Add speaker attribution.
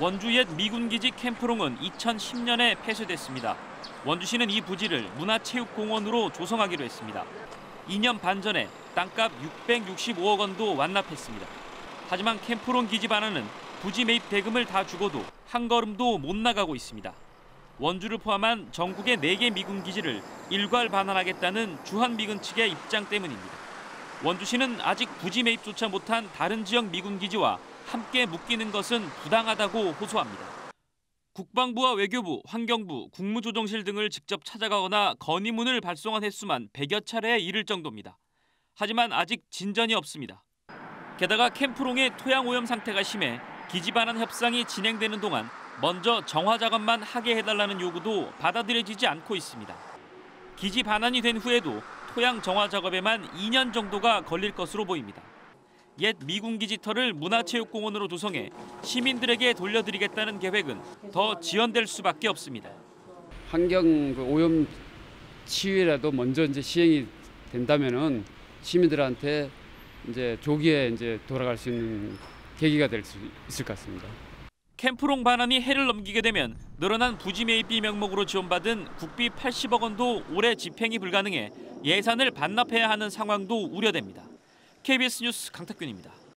Speaker 1: 원주 옛 미군 기지 캠프롱은 2010년에 폐쇄됐습니다. 원주시는 이 부지를 문화체육공원으로 조성하기로 했습니다. 2년 반 전에 땅값 665억 원도 완납했습니다. 하지만 캠프롱 기지 반환은 부지 매입 대금을 다 주고도 한 걸음도 못 나가고 있습니다. 원주를 포함한 전국의 4개 미군 기지를 일괄 반환하겠다는 주한미군 측의 입장 때문입니다. 원주시는 아직 부지 매입조차 못한 다른 지역 미군 기지와 함께 묶이는 것은 부당하다고 호소합니다. 국방부와 외교부, 환경부, 국무조정실 등을 직접 찾아가거나 건의문을 발송한 횟수만 100여 차례에 이를 정도입니다. 하지만 아직 진전이 없습니다. 게다가 캠프롱의 토양 오염 상태가 심해 기지 반환 협상이 진행되는 동안 먼저 정화 작업만 하게 해달라는 요구도 받아들여지지 않고 있습니다. 기지 반환이 된 후에도 토양 정화 작업에만 2년 정도가 걸릴 것으로 보입니다. 옛 미군 기지터를 문화체육공원으로 조성해 시민들에게 돌려드리겠다는 계획은 더 지연될 수밖에 없습니다.
Speaker 2: 환경 그 오염 치유라도 먼저 이제 시행이 된다면은 시민들한테 이제 조기에 이제 돌아갈 수 있는 계기가 될 수 있을 것 같습니다.
Speaker 1: 캠프롱 반환이 해를 넘기게 되면 늘어난 부지 매입비 명목으로 지원받은 국비 80억 원도 올해 집행이 불가능해 예산을 반납해야 하는 상황도 우려됩니다. KBS 뉴스 강탁균입니다.